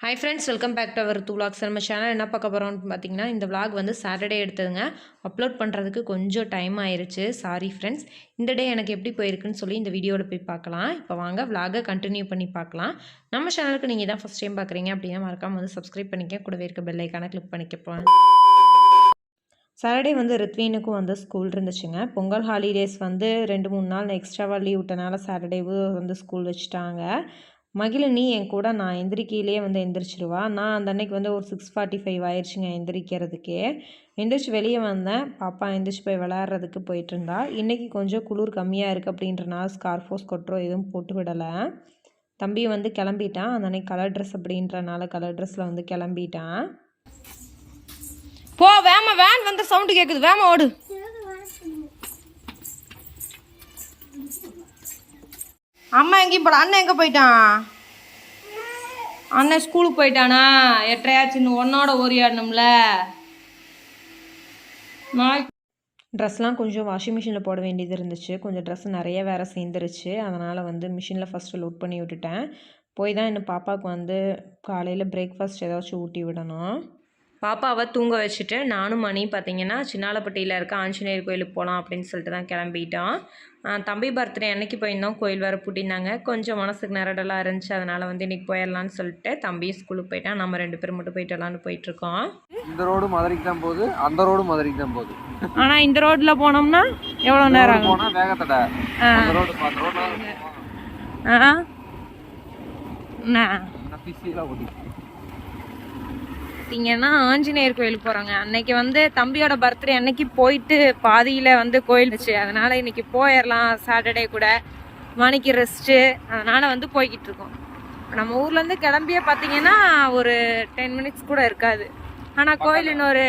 Hi friends welcome back to our two vlogs நம்ம channel என்ன பார்க்க போகிறோம்னு பார்த்தீங்கன்னா இந்த விளாக் வந்து சாட்டர்டே எடுத்ததுங்க. அப்லோட் பண்ணுறதுக்கு கொஞ்சம் டைம் ஆயிடுச்சு சாரி ஃப்ரெண்ட்ஸ் இந்த டே எனக்கு எப்படி போயிருக்குன்னு சொல்லி இந்த வீடியோவில் போய் பார்க்கலாம். இப்போ வாங்க விளாகை கண்டினியூ பண்ணி பார்க்கலாம். நம்ம சேனலுக்கு நீங்கள் தான் ஃபஸ்ட் டைம் பார்க்குறீங்க அப்படின்னா மறக்காமல் வந்து சப்ஸ்கிரைப் பண்ணிக்க. கூடவே இருக்க பெல்லைக்கான கிளிக் பண்ணிக்கப்போம் சாட்டர்டே வந்து ரித்வீனுக்கும் வந்து ஸ்கூல் இருந்துச்சுங்க. பொங்கல் ஹாலிடேஸ் வந்து ரெண்டு மூணு நாள் எக்ஸ்ட்ராவாக லீவ் விட்டனால சாட்டர்டேவும் வந்து ஸ்கூல் வச்சுட்டாங்க. மகிழினி என் கூட நான் எந்திரிக்கையிலே வந்து எந்திரிச்சிருவா. நான் அந்த அன்னைக்கு வந்து ஒரு சிக்ஸ் ஃபார்ட்டி ஃபைவ் ஆயிடுச்சுங்க எந்திரிக்கிறதுக்கே. எந்திரிச்சு வெளியே வந்தேன். பாப்பா எந்திரிச்சு போய் விளையாடுறதுக்கு போயிட்டு இருந்தா இன்றைக்கி கொஞ்சம் குளிர் கம்மியாக இருக்குது அப்படின்றனால ஸ்கார்ஃபோஸ் கொட்டுறோ எதுவும் போட்டு விடலை. தம்பி வந்து கிளம்பிட்டான். அந்த அன்னைக்கு கலர் ட்ரெஸ் அப்படின்றனால கலர் ட்ரெஸ்ஸில் வந்து கிளம்பிட்டான். போ வேம வேன் வந்து சவுண்டு கேட்குது வேம ஓடு. அம்மா எங்கேயும் போட. அண்ணன் எங்கே போயிட்டான்? அண்ணன் ஸ்கூலுக்கு போயிட்டானா? எட்டையாச்சுன்னு ஒன்னோட ஓரியாடணும்ல நாய் ட்ரெஸ்லாம் கொஞ்சம் வாஷிங் மிஷினில் போட வேண்டியது இருந்துச்சு. கொஞ்சம் ட்ரெஸ் நிறைய வேறு சேர்ந்துருச்சு. அதனால் வந்து மிஷினில் ஃபஸ்ட்டு லோட் பண்ணி விட்டுட்டேன். போய் தான் இன்னும் பாப்பாவுக்கு வந்து காலையில் பிரேக்ஃபாஸ்ட் ஏதாச்சும் ஊட்டி விடணும். பாப்பாவை தூங்க வச்சுட்டு நானும் மணி பார்த்தீங்கன்னா சின்னாலப்பட்டியில் இருக்க ஆஞ்சநேயர் கோயிலுக்கு போகலாம் அப்படின்னு சொல்லிட்டு தான் கிளம்பிட்டோம். தம்பி பர்த்டே அன்னைக்கு போயிருந்தோம். கோயில் வேறு பூட்டினாங்க. கொஞ்சம் மனசுக்கு நிரடலாக இருந்துச்சு. அதனால் வந்து இன்றைக்கி போயிடலான்னு சொல்லிட்டு தம்பியும் ஸ்கூலுக்கு போயிட்டான். நம்ம ரெண்டு பேரும் மட்டும் போயிட்டு வரலான்னு போயிட்டுருக்கோம். இந்த ரோடு மதுரைக்கு தான் போகுது. அந்த ரோடு மதுரைக்கு தான் போகுது. ஆனா இந்த ரோட்ல போனோம்னா எவ்வளவு நேரம் ஆகும்? போனா வேகத்தடை. அந்த ரோடு பார்த்த ரோடு ஆ? பார்த்தீங்கன்னா ஆஞ்சநேயர் கோயிலுக்கு போகிறாங்க அன்னைக்கு வந்து தம்பியோட பர்த்டே அன்னைக்கு போயிட்டு பாதியில் வந்து கோயில் வச்சு அதனால் இன்னைக்கு போயிடலாம் சாட்டர்டே கூட. மணிக்கு ரெஸ்ட்டு அதனால் வந்து போய்கிட்டு இருக்கோம். நம்ம ஊர்லேருந்து கிளம்பியே பார்த்தீங்கன்னா ஒரு டென் மினிட்ஸ் கூட இருக்காது. ஆனால் கோயில் இன்னொரு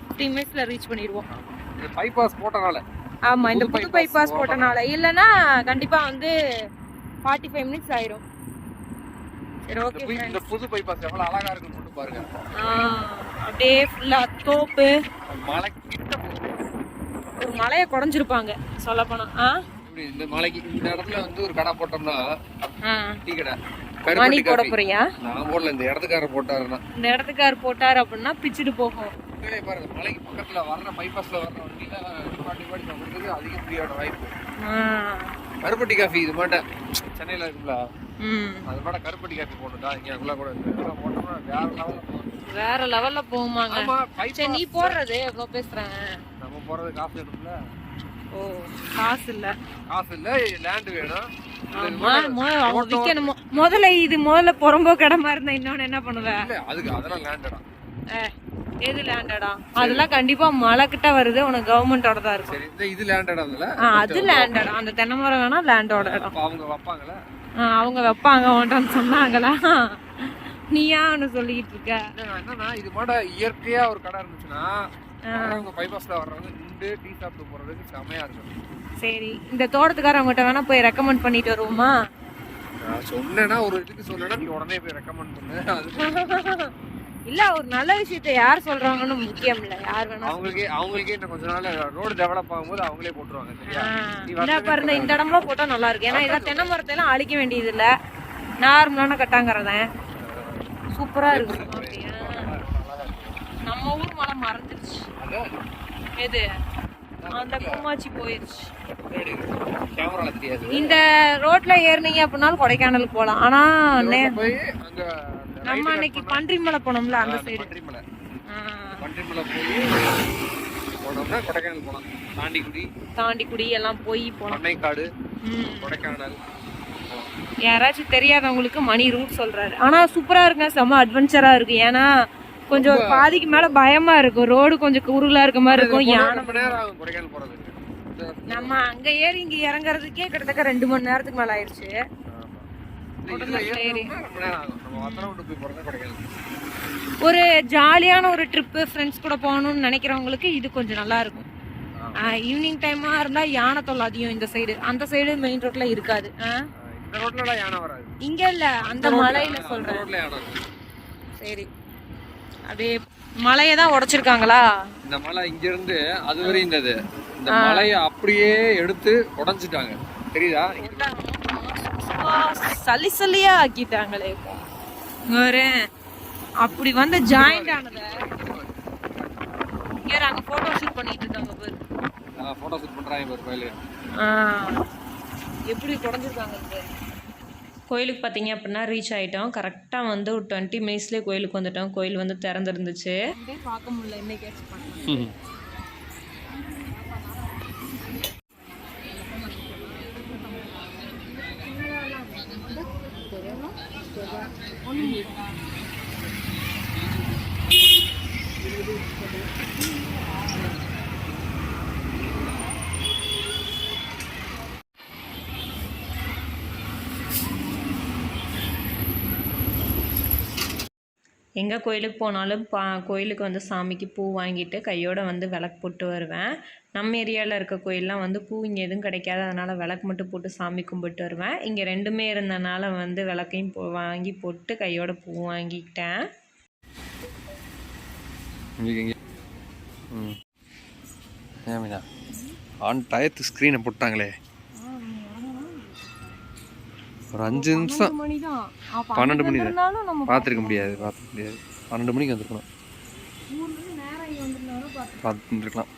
ஃபிஃப்டீன் மினிட்ஸில் ரீச் பண்ணிடுவோம். பைபாஸ் போட்டனால. ஆமாம் இந்த புது பைபாஸ் போட்டனால. இல்லைன்னா கண்டிப்பாக வந்து ஃபார்ட்டி ஃபைவ் மினிட்ஸ் ஆயிரும். சரி ஓகே இந்த புது பைபாஸ் எவ்வளவு அழகா இருக்குன்னு பாருங்க. அப்படியே ஃபுல்லாக தோப்பு. மலை கிட்ட. ஒரு மலையை குடஞ்சிருப்பாங்க சொல்ல போனா இந்த மலைக்கு இந்த இடத்துல வந்து ஒரு கடை போட்டோம்னா. டீ கடை. மணி போட போறியா நான் போடல இந்த இடத்துக்காரர் போட்டாருன்னா. இந்த இடத்துக்கார் போட்டார் அப்படின்னா பிச்சுட்டு போகும். உண்மையிலே பாருங்க மலைக்கு பக்கத்துல வர்ற பைபாஸ்ல வர்ற வண்டியில பாட்டி பாட்டி சாப்பிடுறதுக்கு அதிக ஃப்ரீயோட வாய்ப்பு. கருப்பட்டி காஃபி இது மாட்டேன் சென்னையில இருக்குல்ல அது மாட்ட கருப்பட்டி காஃபி போட்டுட்டா இங்க அங்கெல்லாம் கூட போட்டோம்னா வேற லெவலில் வேற லெவல்ல போகுமாங்க. நீ போடுறது. எவ்வளோ பேசுறேன் நம்ம போறது காசு வேணும்ல ஓ காசு இல்ல. காசு இல்ல லேண்ட் வேணும். முதல்ல இது முதல்ல புறம்போ கடமா இருந்தா இன்னொன்னு என்ன பண்ணுவ? இல்ல அதுக்கு அதெல்லாம் லேண்டடா எது லேண்டடா அதெல்லாம் கண்டிப்பா மழை கிட்ட வருது. உனக்கு கவர்மெண்டோட தான் இருக்கும். சரி இந்த இது லேண்டடா அது லேண்டடா அந்த தென்னை மரம் வேணா லேண்டோட இடம் அவங்க வைப்பாங்கல்ல ஆ, அவங்க வைப்பாங்க உன்ட்டன்னு சொன்னாங்களா? நீயா ஒன்று சொல்லிக்கிட்டு இருக்க? என்னன்னா இது இயற்கையா ஒரு கடை இருந்துச்சுன்னா வர்றவங்க பைபாஸ்ல வர்றவங்க நின்று டீ சாப்பிட்டு போறதுக்கு செமையா இருக்கும். சரி இந்த தோட்டத்துக்காரவங்ககிட்ட வேணா போய் ரெக்கமெண்ட் பண்ணிட்டு வருவோமா? நான் சொன்னேன்னா ஒரு இதுக்கு சொன்னேன்னா நீ உடனே போய் ரெக்கமெண்ட் பண்ணு. இல்ல ஒரு நல்ல விஷயத்த யார் சொல்றாங்கன்னு முக்கியம் இல்ல. யார் வேணா அவங்களுக்கே அவங்களுக்கே இன்னும் கொஞ்ச நாள் ரோடு டெவலப் ஆகும்போது அவங்களே போட்டுருவாங்க சரியா? பாருங்க இந்த இடம்லாம் போட்டா நல்லா இருக்கு ஏன்னா இதெல்லாம் தென்னை மரத்தை எல்லாம் அழிக்க வேண்டியது இல்ல நார்மலான கட்டாங்கிறதேன் சூப்பரா இருக்கு? நம்ம ஊர் மலை மறந்துருச்சு. எது? அந்த பூமாச்சி போயிருச்சு. இந்த ரோட்ல ஏறுனீங்க அப்படின்னாலும் கொடைக்கானலுக்கு போலாம். ஆனா நம்ம அன்னைக்கு பன்றிமலை போனோம்ல அந்த சைடு. பன்றிமலை. பன்றிமலை போய் போனோம்னா கொடைக்கானல் போலாம். தாண்டிக்குடி தாண்டிக்குடி எல்லாம் போய். கொடைக்கானல் யாராச்சும் தெரியாதவங்களுக்கு மணி ரூட் சொல்றாரு. ஆனா சூப்பரா இருக்குங்க. செம்ம அட்வென்ச்சரா இருக்கு. ஏன்னா கொஞ்சம் பாதிக்கு மேல பயமா இருக்கும். ரோடு கொஞ்சம் குறுகலா இருக்க மாதிரி இருக்கும். யானை நம்ம அங்க ஏறி இங்க இறங்குறதுக்கே கிட்டத்தட்ட ரெண்டு மணி நேரத்துக்கு மேல ஆயிடுச்சு. ஒரு ஜாலியான ஒரு ட்ரிப்பு ஃப்ரெண்ட்ஸ் கூட போகணும்னு நினைக்கிறவங்களுக்கு இது கொஞ்சம் நல்லா இருக்கும். ஈவினிங் டைமா இருந்தா யானை தொல்லை அதிகம் இந்த சைடு அந்த சைடு மெயின் ரோட்ல இருக்காது. ஆ? ஆஹ் இந்த ரோட்ல யானை வராது இங்க இல்ல அந்த மலையில சொல்றேன். சரி. அப்படியே மலையை தான் உடைச்சிருக்காங்களா? இந்த மலை இங்க இருந்து அது வரை இந்த மலையை அப்படியே எடுத்து உடைஞ்சிட்டாங்க. தெரியுதா? சளி சளியா ஆக்கிட்டாங்களே. ஒரு அப்படி வந்து ஜாயிண்ட் ஆனத. யார் அங்க போட்டோ ஷூட் பண்ணிட்டு இருக்காங்க பாரு. ஃபோட்டோ ஷூட் பண்ணுறாங்க ஒரு கோயில் எப்படி குடஞ்சிருக்காங்க பாரு கோயிலுக்கு பார்த்தீங்க அப்படின்னா ரீச் ஆகிட்டோம் கரெக்டாக வந்து ஒரு டுவெண்ட்டி மினிட்ஸ்லேயே கோயிலுக்கு வந்துட்டோம். கோயில் வந்து திறந்துருந்துச்சு. பார்க்க முடியல என்னைக்காச்சும் หนึ่งหนึ่ง எங்கே கோயிலுக்கு போனாலும் பா கோயிலுக்கு வந்து சாமிக்கு பூ வாங்கிட்டு கையோடு வந்து விளக்கு போட்டு வருவேன். நம்ம ஏரியாவில் இருக்க கோயிலெலாம் வந்து பூ இங்கே எதுவும் கிடைக்காது. அதனால் விளக்கு மட்டும் போட்டு சாமி கும்பிட்டு வருவேன். இங்கே ரெண்டுமே இருந்தனால வந்து விளக்கையும் போ வாங்கி போட்டு கையோட பூ வாங்கிக்கிட்டேன். ம். ஆன் டயத்து ஸ்க்ரீனை போட்டாங்களே. ஒரு அஞ்சு நிமிஷம். பன்னெண்டு மணி தான். பார்த்துருக்க முடியாது பார்த்துக்க முடியாது. பன்னெண்டு மணிக்கு வந்திருக்கணும். பார்த்து பார்த்துருக்கலாம்.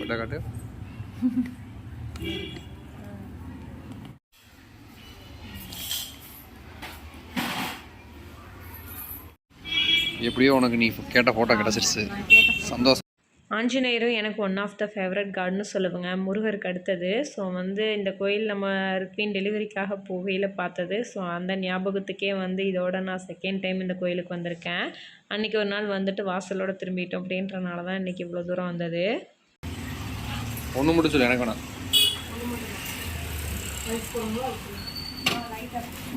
போட்டோ காட்டு. எப்படியோ உனக்கு நீ கேட்ட ஃபோட்டோ கிடச்சிருச்சு. சந்தோஷம். ஆஞ்சநேயரும் எனக்கு ஒன் ஆஃப் த ஃபேவரட் கார்டுன்னு சொல்லுவேங்க. முருகருக்கு அடுத்தது. ஸோ வந்து இந்த கோயில் நம்ம ரிப்பீன் டெலிவரிக்காக போகையில் பார்த்தது. ஸோ அந்த ஞாபகத்துக்கே வந்து இதோட நான் செகண்ட் டைம் இந்த கோயிலுக்கு வந்திருக்கேன். அன்றைக்கி ஒரு நாள் வந்துட்டு வாசலோட திரும்பிட்டோம் அப்படின்றனால தான் இன்றைக்கி இவ்வளோ தூரம் வந்தது. ஒன்று மட்டும் சொல்லு எனக்கு வேணாம்.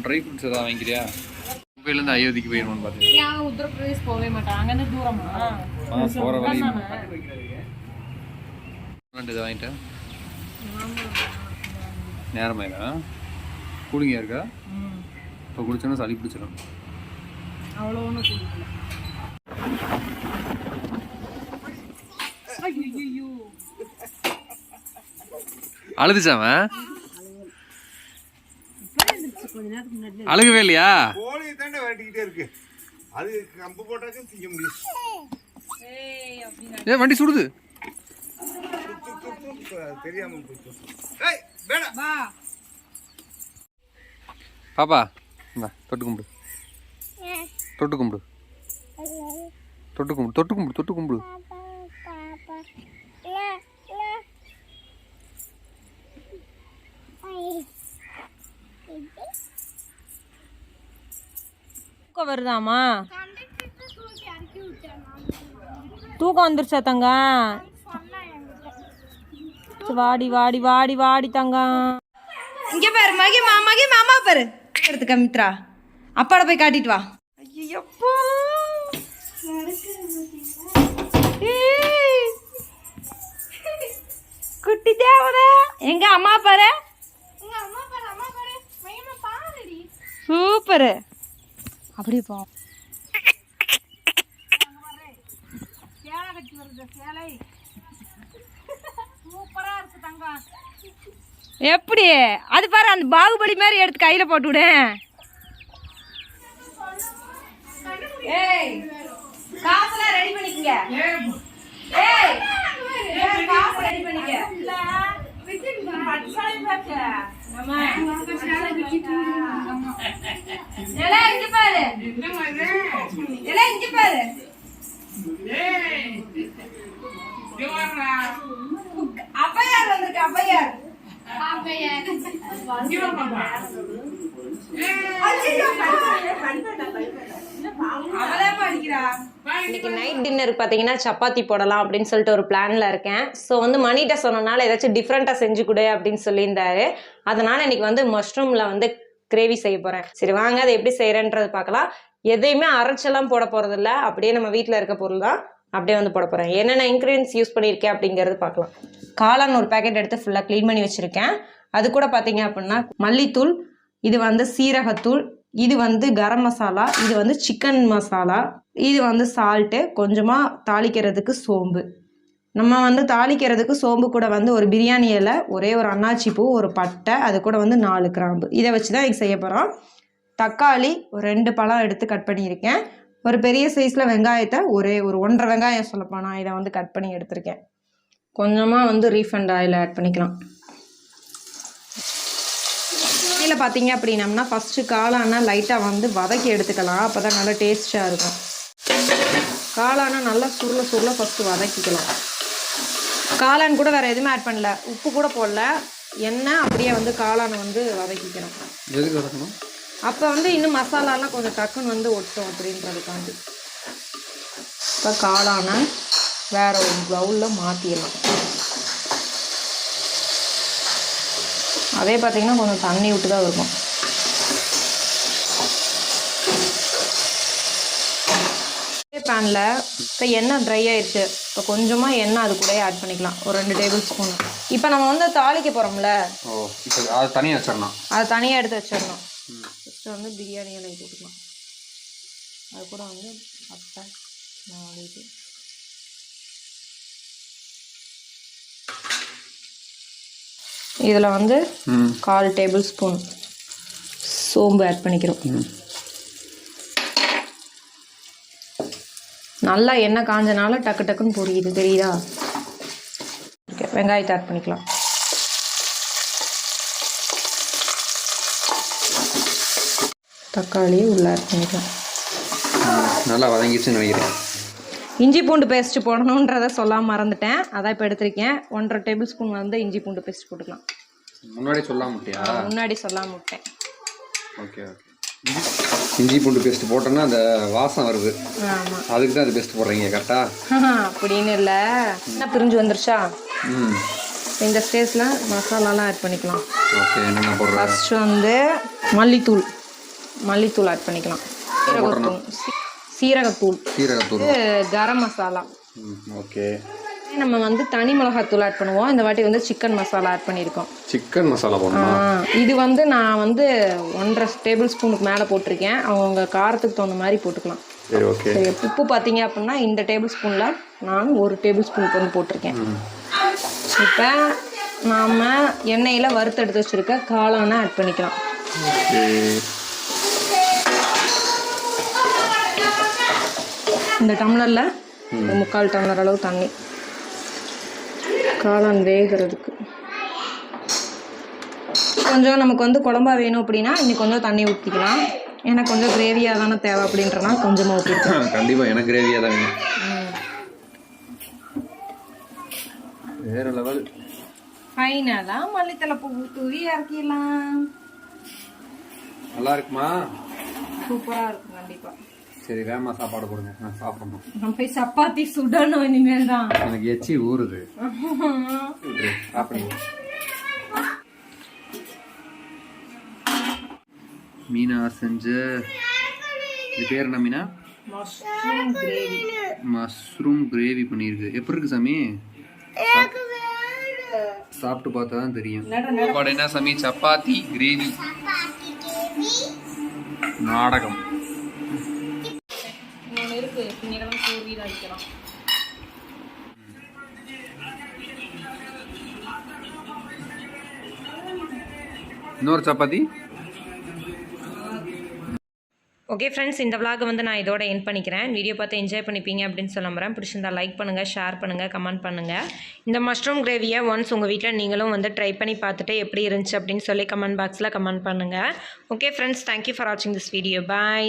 ட்ரை ஃப்ரூட்ஸ் ஏதாவது வாங்கிக்கிறியா? மும்பைலேருந்து அயோத்திக்கு போயிடணும்னு பார்த்தீங்க ஏன் உத்தரப்பிரதேஷ் போகவே மாட்டாங்க அங்க இருந்து தூரமா? ஆ போகிற வழி இதை வாங்கிட்டு நேரமாயிடா கூலிங்காக இருக்கா? இப்போ குடிச்சோன்னா சளி பிடிச்சிடும். அவ்வளோ ஒன்றும் அழுதுச்சாம? அழுகவே இல்லையா? கோழி தாண்டா வெட்டிக்கிட்டே இருக்கு. அது கம்பு போட்டாக்கும் திங்க முடியும் ஏ வண்டி சுடுது. பாப்பா தொட்டு கும்பிடு. தொட்டு கும்பிடு. தொட்டு கும்பிடு தொட்டு கும்பிடு தொட்டு கும்பிடு. வருதாமா தூக்கம் வந்துருச்சா தங்கம் சரி, வாடி வாடி வாடி வாடி தங்கம் இங்க பாரு மகிமா மகி மாமா பாரு. எடுத்துக்க மித்ரா. அப்பாட போய் காட்டிட்டு வா. ஐயப்பா ஏய். குட்டி தேவதை. எங்க அம்மா பாரு. சூப்பர். அப்படியே பா. எப்படி? அது பாரு அந்த பாகுபலி மாதிரி எடுத்து கையில போட்டு விடு ஏய் காசெல்லாம் ரெடி பண்ணிக்கங்க. ஏய் ஏய், காசு ரெடி பண்ணிக்க. ஆமா. ஏலே, இங்க பாரு. ஏலே, இங்க பாரு அப்பையார் வந்திருக்கு இன்னைக்கு நைட் டின்னருக்கு பார்த்தீங்கன்னா சப்பாத்தி போடலாம் அப்படின்னு சொல்லிட்டு ஒரு பிளானில் இருக்கேன். ஸோ வந்து மணிகிட்ட சொன்னனால ஏதாச்சும் டிஃப்ரெண்ட்டாக செஞ்சு கொடு அப்படின்னு சொல்லியிருந்தாரு. அதனால இன்னைக்கு வந்து மஷ்ரூமில் வந்து கிரேவி செய்ய போகிறேன் சரி வாங்க அதை எப்படி செய்கிறேன்றது பார்க்கலாம். எதையுமே அரைச்செல்லாம் போட போகிறதில்ல அப்படியே நம்ம வீட்டில் இருக்க பொருள் தான் அப்படியே வந்து போட போகிறேன் என்னென்ன இன்க்ரீடியன்ஸ் யூஸ் பண்ணியிருக்கேன் அப்படிங்கிறது பார்க்கலாம். காளான் ஒரு பேக்கெட் எடுத்து ஃபுல்லாக க்ளீன் பண்ணி வச்சுருக்கேன். அது கூட பார்த்தீங்க அப்படின்னா மல்லித்தூள் இது வந்து சீரகத்தூள் இது வந்து கரம் மசாலா இது வந்து சிக்கன் மசாலா இது வந்து சால்ட்டு கொஞ்சமாக தாளிக்கிறதுக்கு சோம்பு. நம்ம வந்து தாளிக்கிறதுக்கு சோம்பு கூட வந்து ஒரு பிரியாணி இலை ஒரே ஒரு அன்னாச்சி பூ ஒரு பட்டை அது கூட வந்து நாலு கிராம்பு. இதை வச்சு தான் இது செய்ய போகிறோம் தக்காளி ஒரு ரெண்டு பழம் எடுத்து கட் பண்ணியிருக்கேன். ஒரு பெரிய சைஸில் வெங்காயத்தை ஒரே ஒரு ஒன்றரை வெங்காயம் சொல்லப்போனால் இதை வந்து கட் பண்ணி எடுத்திருக்கேன். கொஞ்சமாக வந்து ரீஃபண்ட் ஆயில் ஆட் பண்ணிக்கலாம். இதில் பார்த்தீங்க அப்படின்னம்னா ஃபஸ்ட்டு காளானா லைட்டாக வந்து வதக்கி எடுத்துக்கலாம். அப்போ தான் நல்லா டேஸ்ட்டாக இருக்கும். காளானை நல்லா சுருள சுருள ஃபஸ்ட்டு வதக்கிக்கலாம். காளான் கூட வேறு எதுவுமே ஆட் பண்ணல. உப்பு கூட போடல. எண்ணெய் அப்படியே வந்து காளானை வந்து வதக்கிக்கணும் எதுக்கு வதக்கணும்? அப்போ வந்து இன்னும் மசாலாலாம் கொஞ்சம் டக்குன்னு வந்து ஒட்டும் அப்படின்றதுக்காண்டி. இப்போ காளானை வேற ஒரு பவுலில் மாற்றிடலாம் அதே பார்த்தீங்கன்னா கொஞ்சம் தண்ணி விட்டு தான் இருக்கும் பேனில் இப்போ எண்ணெய் ட்ரை ஆயிடுச்சு. இப்போ கொஞ்சமாக எண்ணெய் அது கூடயே ஆட் பண்ணிக்கலாம். ஒரு ரெண்டு டேபிள் ஸ்பூன் இப்போ நம்ம வந்து தாளிக்க போகிறோம்ல அது தனியாக வச்சிடணும். அதை தனியாக எடுத்து வச்சிடணும். ஃபஸ்ட்டு வந்து பிரியாணி இலை போட்டுக்கலாம். அது கூட வந்து பட்டை நாலு இது. இதில் வந்து கால் டேபிள் ஸ்பூன் சோம்பு ஆட் பண்ணிக்கிறோம். நல்லா எண்ணெய் காஞ்சனால டக்கு டக்குன்னு பொரியுது தெரியுதா? ஓகே வெங்காயத்தை ஆட் பண்ணிக்கலாம். தக்காளியை உள்ளே ஆட் பண்ணிக்கலாம். நல்லா வதங்கிடுச்சுன்னு நினைக்கிறேன். இஞ்சி பூண்டு பேஸ்ட் போடணுன்றதை சொல்லாம மறந்துட்டேன். அதான் இப்போ எடுத்திருக்கேன். ஒன்றரை டேபிள் ஸ்பூன் வந்து இஞ்சி பூண்டு பேஸ்ட் போட்டுக்கலாம். முன்னாடி சொல்லாம முட்டியா முன்னாடி சொல்லாம விட்டேன். Okay okay. இஞ்சி பூண்டு பேஸ்ட் போட்டோன்னா அந்த வாசம் வருது. அதுக்கு தான் அது பேஸ்ட் போடுறீங்க கரெக்டாக அப்படின்னு இல்லை. என்ன பிரிஞ்சு வந்துருச்சா? ம். இந்த ஸ்டேஜில் மசாலாலாம் ஆட் பண்ணிக்கலாம். ஓகே என்னென்ன போடுற? ஃபர்ஸ்ட் வந்து மல்லித்தூள். மல்லித்தூள் ஆட் பண்ணிக்கலாம். சீரகத்தூள். சீரகத்தூள். சீரகத்தூள்? கரம் மசாலா. ஓகே. நம்ம வந்து தனி மிளகாத்தூள் ஆட் பண்ணுவோம். இந்த வாட்டி வந்து சிக்கன் மசாலா ஆட் பண்ணியிருக்கோம். சிக்கன் மசாலா போடணுமா? இது வந்து நான் வந்து ஒன்றரை டேபிள் ஸ்பூனுக்கு மேலே போட்டிருக்கேன். அவங்க காரத்துக்கு தகுந்த மாதிரி போட்டுக்கலாம். சரி ஓகே உப்பு பார்த்தீங்க அப்படின்னா இந்த டேபிள் ஸ்பூனில் நான் ஒரு டேபிள் ஸ்பூனுக்கு வந்து போட்டிருக்கேன். இப்போ நாம் எண்ணெயில் வறுத்தெடுத்து வச்சுருக்க காளானை ஆட் பண்ணிக்கலாம். இந்த டம்ளரில் முக்கால் டம்ளர் அளவு தண்ணி. காளான் வேகிறதுக்கு. கொஞ்சம் நமக்கு வந்து குழம்பா வேணும் அப்படின்னா இன்னும் கொஞ்சம் தண்ணி ஊற்றிக்கலாம் எனக்கு கொஞ்சம் கிரேவியாக தானே தேவை அப்படின்றனா கொஞ்சமாக ஊற்றிருக்கேன் கண்டிப்பாக எனக்கு கிரேவியாக தான் வேணும். வேற லெவல் ஃபைனலாக மல்லித்தலை பூ தூவி இறக்கிடலாம். நல்லா இருக்குமா? சூப்பராக இருக்கும் கண்டிப்பாக சரி வேகமா சாப்பாடு கொடுங்க. நான் சாப்பிடணும். நம்ம போய் சப்பாத்தி சுடணும் இனிமேல் தான் எனக்கு எச்சி ஊறுது. சாப்பிடுங்க. மீனா செஞ்ச இது பேர் என்ன Meena? Mushroom gravy. Mushroom gravy பண்ணியிருக்கு. எப்படி இருக்கு சாமி? சாப்பிட்டு பார்த்தா தான் தெரியும் சாப்பாடு என்ன சாமி? சப்பாத்தி கிரேவி. நாடகம். இன்னொன்று இருக்கு பின்னிடம் தூவி அடிக்கலாம் இன்னொரு சப்பாத்தி ஓகே ஃப்ரெண்ட்ஸ் இந்த vlog வந்து நான் இதோட என் பண்ணிக்கிறேன். வீடியோ பார்த்து என்ஜாய் பண்ணிப்பீங்க அப்படின்னு சொல்ல நம்புறேன் பிடிச்சிருந்தா லைக் பண்ணுங்கள் ஷேர் பண்ணுங்கள் கமெண்ட் பண்ணுங்கள் இந்த மஷ்ரூம் கிரேவியை ஒன்ஸ் உங்கள் வீட்டில் நீங்களும் வந்து ட்ரை பண்ணி பார்த்துட்டு எப்படி இருந்துச்சு அப்படின்னு சொல்லி கமெண்ட் பாக்ஸில் கமெண்ட் பண்ணுங்கள் okay friends thank you for வாட்சிங் திஸ் வீடியோ பாய்